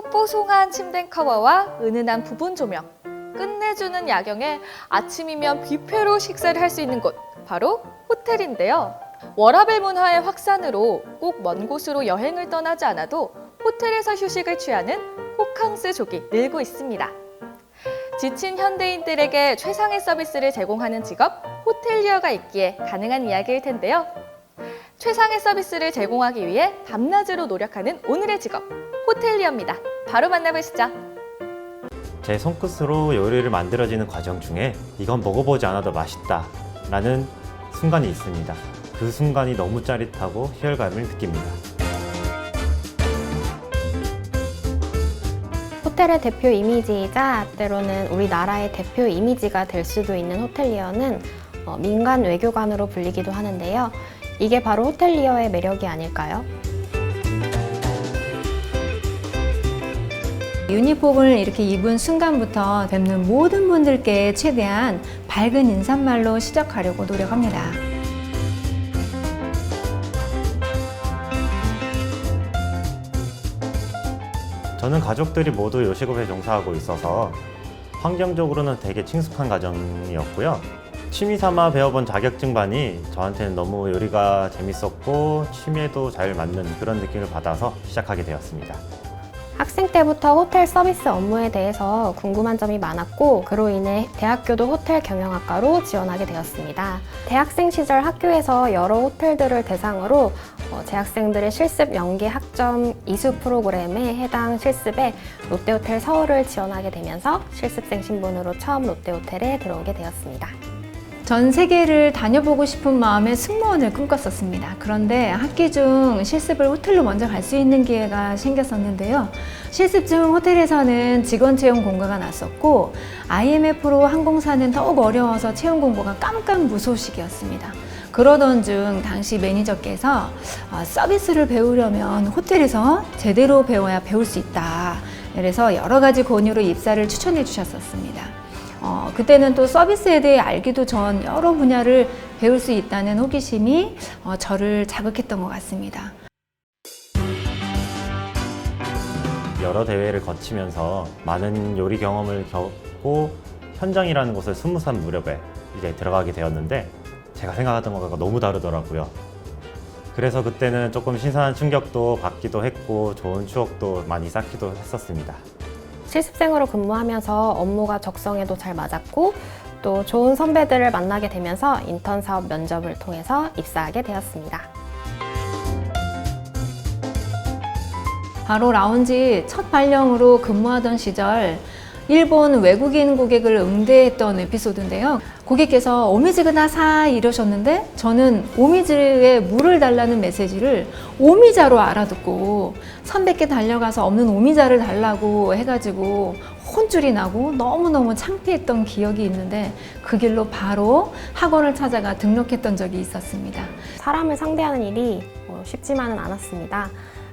뽀송한 침대 커버와 은은한 부분 조명, 끝내주는 야경에 아침이면 뷔페로 식사를 할 수 있는 곳 바로 호텔인데요. 워라벨 문화의 확산으로 꼭 먼 곳으로 여행을 떠나지 않아도 호텔에서 휴식을 취하는 호캉스 족이 늘고 있습니다. 지친 현대인들에게 최상의 서비스를 제공하는 직업 호텔리어가 있기에 가능한 이야기일 텐데요. 최상의 서비스를 제공하기 위해 밤낮으로 노력하는 오늘의 직업 호텔리어입니다. 바로 만나보시죠. 제 손끝으로 요리를 만들어지는 과정 중에 이건 먹어보지 않아도 맛있다 라는 순간이 있습니다. 그 순간이 너무 짜릿하고 희열감을 느낍니다. 호텔의 대표 이미지이자 때로는 우리나라의 대표 이미지가 될 수도 있는 호텔리어는 어, 민간 외교관으로 불리기도 하는데요. 이게 바로 호텔리어의 매력이 아닐까요? 유니폼을 이렇게 입은 순간부터 뵙는 모든 분들께 최대한 밝은 인사말로 시작하려고 노력합니다. 저는 가족들이 모두 요식업에 종사하고 있어서 환경적으로는 되게 친숙한 과정이었고요. 취미 삼아 배워본 자격증반이 저한테는 너무 요리가 재밌었고 취미에도 잘 맞는 그런 느낌을 받아서 시작하게 되었습니다. 학생 때부터 호텔 서비스 업무에 대해서 궁금한 점이 많았고 그로 인해 대학교도 호텔 경영학과로 지원하게 되었습니다. 대학생 시절 학교에서 여러 호텔들을 대상으로 어, 재학생들의 실습 연계 학점 이수 프로그램에 해당 실습에 롯데호텔 서울을 지원하게 되면서 실습생 신분으로 처음 롯데호텔에 들어오게 되었습니다. 전 세계를 다녀보고 싶은 마음에 승무원을 꿈꿨었습니다. 그런데 학기 중 실습을 호텔로 먼저 갈 수 있는 기회가 생겼었는데요. 실습 중 호텔에서는 직원 채용 공고가 났었고 IMF로 항공사는 더욱 어려워서 채용 공고가 깜깜 무소식이었습니다. 그러던 중 당시 매니저께서 어, 서비스를 배우려면 호텔에서 제대로 배워야 배울 수 있다. 그래서 여러 가지 권유로 입사를 추천해 주셨었습니다. 어, 그때는 또 서비스에 대해 알기도 전 여러 분야를 배울 수 있다는 호기심이 어, 저를 자극했던 것 같습니다. 여러 대회를 거치면서 많은 요리 경험을 겪고 현장이라는 곳을 스무 살 무렵에 이제 들어가게 되었는데 제가 생각하던 것과 너무 다르더라고요. 그래서 그때는 조금 신선한 충격도 받기도 했고 좋은 추억도 많이 쌓기도 했었습니다. 실습생으로 근무하면서 업무가 적성에도 잘 맞았고 또 좋은 선배들을 만나게 되면서 인턴 사업 면접을 통해서 입사하게 되었습니다. 바로 라운지 첫 발령으로 근무하던 시절 일본 외국인 고객을 응대했던 에피소드인데요. 고객께서 오미즈가 나사 이러셨는데 저는 오미즈에 물을 달라는 메시지를 오미자로 알아듣고 선배께 달려가서 없는 오미자를 달라고 해가지고 혼쭐이 나고 너무너무 창피했던 기억이 있는데 그 길로 바로 학원을 찾아가 등록했던 적이 있었습니다. 사람을 상대하는 일이 어, 쉽지만은 않았습니다.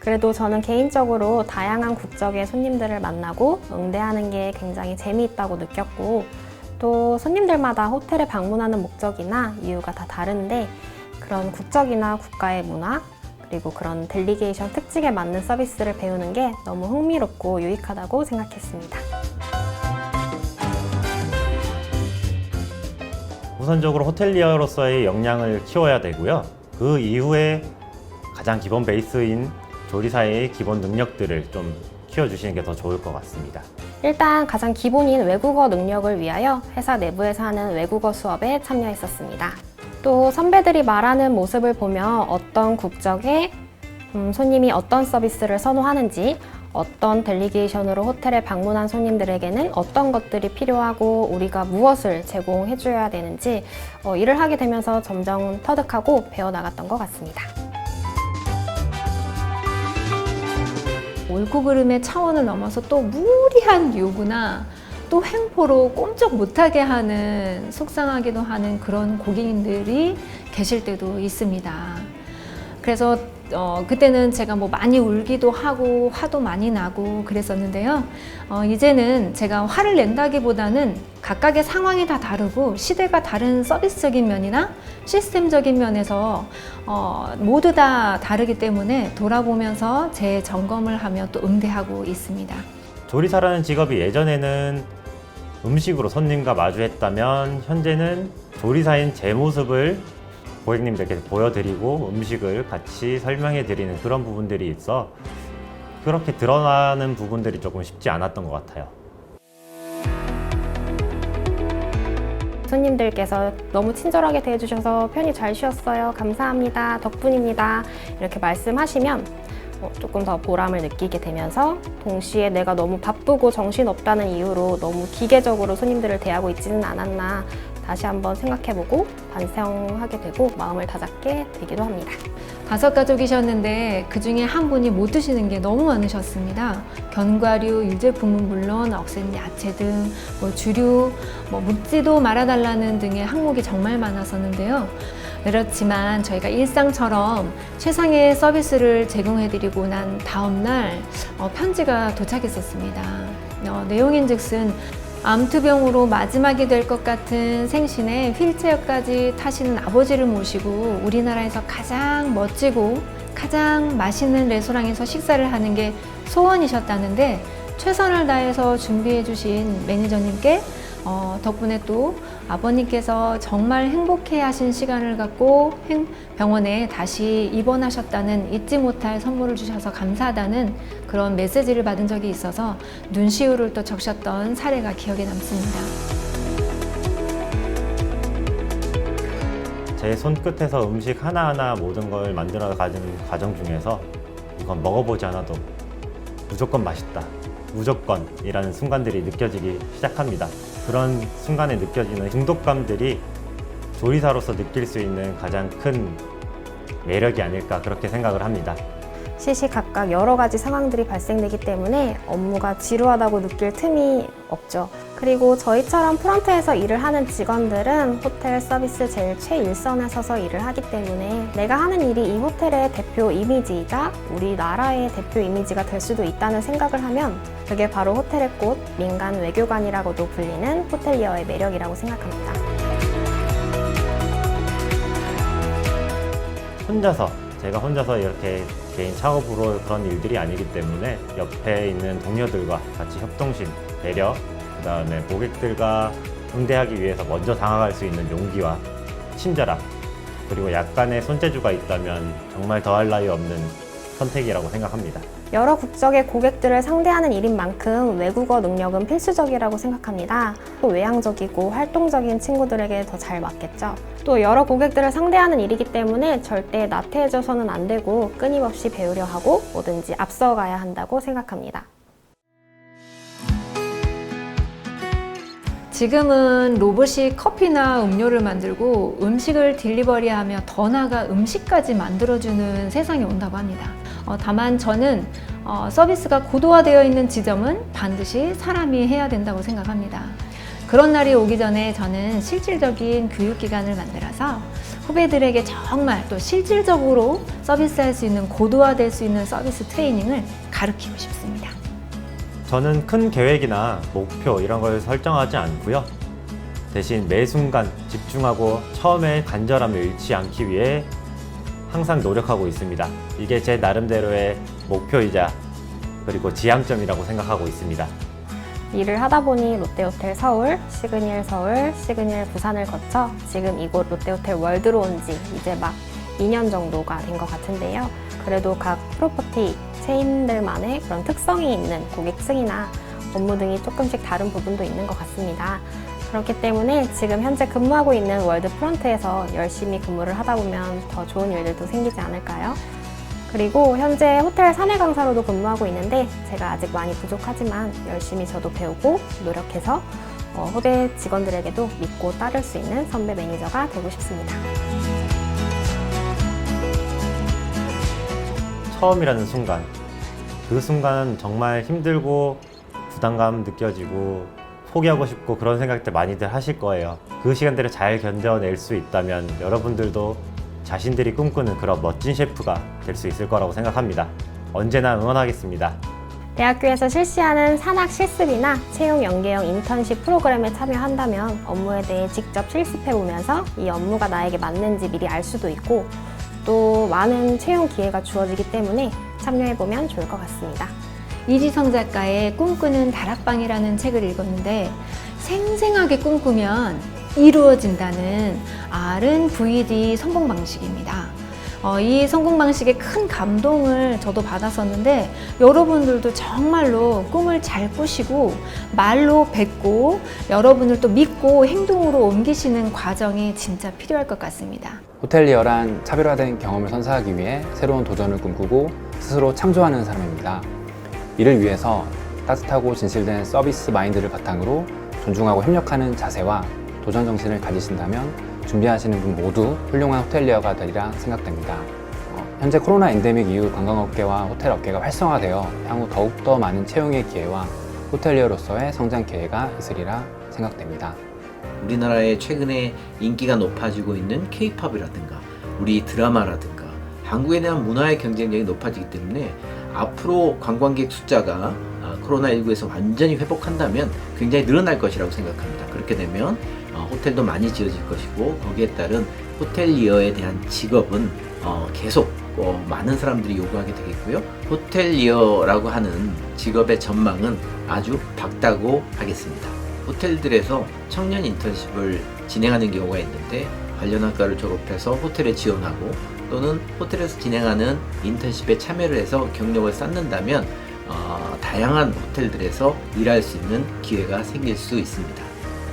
그래도 저는 개인적으로 다양한 국적의 손님들을 만나고 응대하는 게 굉장히 재미있다고 느꼈고 또 손님들마다 호텔에 방문하는 목적이나 이유가 다 다른데 그런 국적이나 국가의 문화 그리고 그런 델리게이션 특징에 맞는 서비스를 배우는 게 너무 흥미롭고 유익하다고 생각했습니다. 우선적으로 호텔리어로서의 역량을 키워야 되고요. 그 이후에 가장 기본 베이스인 조리사의 기본 능력들을 좀 키워주시는 게 더 좋을 것 같습니다. 일단 가장 기본인 외국어 능력을 위하여 회사 내부에서 하는 외국어 수업에 참여했었습니다. 또 선배들이 말하는 모습을 보며 어떤 국적의 음, 손님이 어떤 서비스를 선호하는지, 어떤 델리게이션으로 호텔에 방문한 손님들에게는 어떤 것들이 필요하고 우리가 무엇을 제공해줘야 되는지 어, 일을 하게 되면서 점점 터득하고 배워나갔던 것 같습니다. 옳고 그름의 차원을 넘어서 또 무리한 요구나 또 횡포로 꼼짝 못하게 하는 속상하기도 하는 그런 고객님들이 계실 때도 있습니다. 그래서 어, 그때는 제가 뭐 많이 울기도 하고 화도 많이 나고 그랬었는데요. 어, 이제는 제가 화를 낸다기보다는 각각의 상황이 다 다르고 시대가 다른 서비스적인 면이나 시스템적인 면에서 어, 모두 다 다르기 때문에 돌아보면서 제 점검을 하며 또 응대하고 있습니다. 조리사라는 직업이 예전에는 음식으로 손님과 마주했다면 현재는 조리사인 제 모습을 고객님들께 보여드리고 음식을 같이 설명해 드리는 그런 부분들이 있어 그렇게 드러나는 부분들이 조금 쉽지 않았던 것 같아요. 손님들께서 너무 친절하게 대해주셔서 편히 잘 쉬었어요. 감사합니다. 덕분입니다. 이렇게 말씀하시면 어, 조금 더 보람을 느끼게 되면서 동시에 내가 너무 바쁘고 정신없다는 이유로 너무 기계적으로 손님들을 대하고 있지는 않았나 다시 한번 생각해보고 반성하게 되고 마음을 다잡게 되기도 합니다. 다섯 가족이셨는데 그 중에 한 분이 못 드시는 게 너무 많으셨습니다. 견과류, 유제품은 물론 억센 야채 등 뭐 주류, 뭐 묻지도 말아달라는 등의 항목이 정말 많았었는데요. 그렇지만 저희가 일상처럼 최상의 서비스를 제공해드리고 난 다음날 어, 편지가 도착했었습니다. 어, 내용인 즉슨 암투병으로 마지막이 될 것 같은 생신에 휠체어까지 타시는 아버지를 모시고 우리나라에서 가장 멋지고 가장 맛있는 레스토랑에서 식사를 하는 게 소원이셨다는데 최선을 다해서 준비해 주신 매니저님께 어, 덕분에 또 아버님께서 정말 행복해 하신 시간을 갖고 행- 병원에 다시 입원하셨다는 잊지 못할 선물을 주셔서 감사하다는 그런 메시지를 받은 적이 있어서 눈시울을 또 적셨던 사례가 기억에 남습니다. 제 손끝에서 음식 하나하나 모든 걸 만들어 가는 과정 중에서 이건 먹어보지 않아도 무조건 맛있다. 무조건이라는 순간들이 느껴지기 시작합니다. 그런 순간에 느껴지는 중독감들이 조리사로서 느낄 수 있는 가장 큰 매력이 아닐까 그렇게 생각을 합니다. 시시각각 여러 가지 상황들이 발생되기 때문에 업무가 지루하다고 느낄 틈이 없죠. 그리고 저희처럼 프런트에서 일을 하는 직원들은 호텔 서비스 제일 최일선에 서서 일을 하기 때문에 내가 하는 일이 이 호텔의 대표 이미지이자 우리나라의 대표 이미지가 될 수도 있다는 생각을 하면 그게 바로 호텔의 꽃, 민간 외교관이라고도 불리는 호텔리어의 매력이라고 생각합니다. 혼자서 제가 혼자서 이렇게 개인 창업으로 그런 일들이 아니기 때문에 옆에 있는 동료들과 같이 협동심, 배려, 그 다음에 고객들과 응대하기 위해서 먼저 다가갈 수 있는 용기와 친절함, 그리고 약간의 손재주가 있다면 정말 더할 나위 없는 선택이라고 생각합니다. 여러 국적의 고객들을 상대하는 일인 만큼 외국어 능력은 필수적이라고 생각합니다. 또 외향적이고 활동적인 친구들에게 더 잘 맞겠죠. 또 여러 고객들을 상대하는 일이기 때문에 절대 나태해져서는 안 되고 끊임없이 배우려 하고 뭐든지 앞서가야 한다고 생각합니다. 지금은 로봇이 커피나 음료를 만들고 음식을 딜리버리하며 더 나아가 음식까지 만들어주는 세상이 온다고 합니다. 어, 다만 저는 어, 서비스가 고도화되어 있는 지점은 반드시 사람이 해야 된다고 생각합니다. 그런 날이 오기 전에 저는 실질적인 교육기관을 만들어서 후배들에게 정말 또 실질적으로 서비스할 수 있는 고도화될 수 있는 서비스 트레이닝을 가르치고 싶습니다. 저는 큰 계획이나 목표 이런 걸 설정하지 않고요. 대신 매 순간 집중하고 처음에 간절함을 잃지 않기 위해 항상 노력하고 있습니다. 이게 제 나름대로의 목표이자 그리고 지향점이라고 생각하고 있습니다. 일을 하다 보니 롯데호텔 서울, 시그니엘 서울, 시그니엘 부산을 거쳐 지금 이곳 롯데호텔 월드로 온 지 이제 막 2년 정도가 된 것 같은데요. 그래도 각 프로퍼티 체인들만의 그런 특성이 있는 고객층이나 업무 등이 조금씩 다른 부분도 있는 것 같습니다. 그렇기 때문에 지금 현재 근무하고 있는 월드 프런트에서 열심히 근무를 하다 보면 더 좋은 일들도 생기지 않을까요? 그리고 현재 호텔 사내 강사로도 근무하고 있는데 제가 아직 많이 부족하지만 열심히 저도 배우고 노력해서 어, 후배 직원들에게도 믿고 따를 수 있는 선배 매니저가 되고 싶습니다. 처음이라는 순간, 그 순간 정말 힘들고 부담감 느껴지고 포기하고 싶고 그런 생각들 많이들 하실 거예요. 그 시간들을 잘 견뎌낼 수 있다면 여러분들도 자신들이 꿈꾸는 그런 멋진 셰프가 될 수 있을 거라고 생각합니다. 언제나 응원하겠습니다. 대학교에서 실시하는 산학 실습이나 채용 연계형 인턴십 프로그램에 참여한다면 업무에 대해 직접 실습해 보면서 이 업무가 나에게 맞는지 미리 알 수도 있고 또 많은 채용 기회가 주어지기 때문에 참여해 보면 좋을 것 같습니다. 이지성 작가의 꿈꾸는 다락방이라는 책을 읽었는데 생생하게 꿈꾸면 이루어진다는 R&VD 성공 방식입니다. 어, 이 성공 방식에 큰 감동을 저도 받았었는데 여러분들도 정말로 꿈을 잘 꾸시고 말로 뱉고 여러분을 또 믿고 행동으로 옮기시는 과정이 진짜 필요할 것 같습니다. 호텔리어란 차별화된 경험을 선사하기 위해 새로운 도전을 꿈꾸고 스스로 창조하는 사람입니다. 이를 위해서 따뜻하고 진실된 서비스 마인드를 바탕으로 존중하고 협력하는 자세와 도전 정신을 가지신다면 준비하시는 분 모두 훌륭한 호텔리어가 되리라 생각됩니다. 어, 현재 코로나 엔데믹 이후 관광업계와 호텔 업계가 활성화되어 향후 더욱더 많은 채용의 기회와 호텔리어로서의 성장 기회가 있으리라 생각됩니다. 우리나라에 최근에 인기가 높아지고 있는 케이팝이라든가 우리 드라마라든가 한국에 대한 문화의 경쟁력이 높아지기 때문에 앞으로 관광객 숫자가 아, 코로나19에서 완전히 회복한다면 굉장히 늘어날 것이라고 생각합니다. 그렇게 되면 어, 호텔도 많이 지어질 것이고 거기에 따른 호텔리어에 대한 직업은 어, 계속 어, 많은 사람들이 요구하게 되겠고요. 호텔리어라고 하는 직업의 전망은 아주 밝다고 하겠습니다. 호텔들에서 청년 인턴십을 진행하는 경우가 있는데 관련 학과를 졸업해서 호텔에 지원하고 또는 호텔에서 진행하는 인턴십에 참여를 해서 경력을 쌓는다면 어, 다양한 호텔들에서 일할 수 있는 기회가 생길 수 있습니다.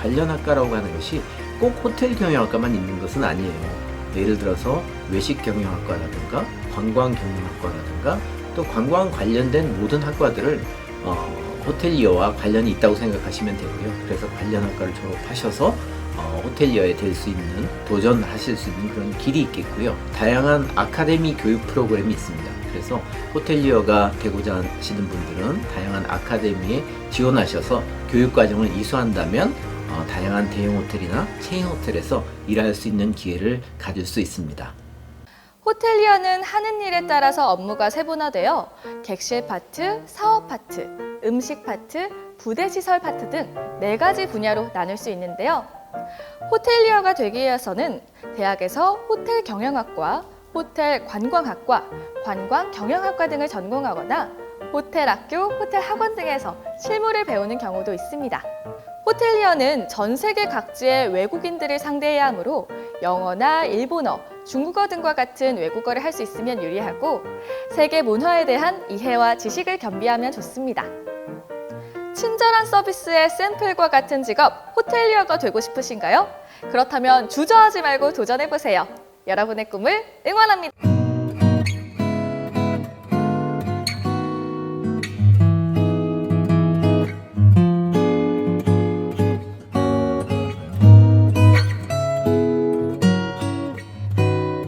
관련 학과라고 하는 것이 꼭 호텔 경영학과만 있는 것은 아니에요. 예를 들어서 외식 경영학과라든가 관광 경영학과라든가 또 관광 관련된 모든 학과들을 어, 호텔리어와 관련이 있다고 생각하시면 되고요. 그래서 관련 학과를 졸업하셔서 어, 호텔리어에 될 수 있는 도전하실 수 있는 그런 길이 있겠고요. 다양한 아카데미 교육 프로그램이 있습니다. 그래서 호텔리어가 되고자 하시는 분들은 다양한 아카데미에 지원하셔서 교육 과정을 이수한다면 어, 다양한 대형 호텔이나 체인 호텔에서 일할 수 있는 기회를 가질 수 있습니다. 호텔리어는 하는 일에 따라서 업무가 세분화되어 객실 파트, 사업 파트, 음식 파트, 부대 시설 파트 등 네 가지 분야로 나눌 수 있는데요. 호텔리어가 되기 위해서는 대학에서 호텔 경영학과, 호텔 관광학과, 관광 경영학과 등을 전공하거나 호텔 학교, 호텔 학원 등에서 실무를 배우는 경우도 있습니다. 호텔리어는 전 세계 각지의 외국인들을 상대해야 하므로 영어나 일본어, 중국어 등과 같은 외국어를 할 수 있으면 유리하고 세계 문화에 대한 이해와 지식을 겸비하면 좋습니다. 친절한 서비스의 샘플과 같은 직업 호텔리어가 되고 싶으신가요? 그렇다면 주저하지 말고 도전해 보세요. 여러분의 꿈을 응원합니다.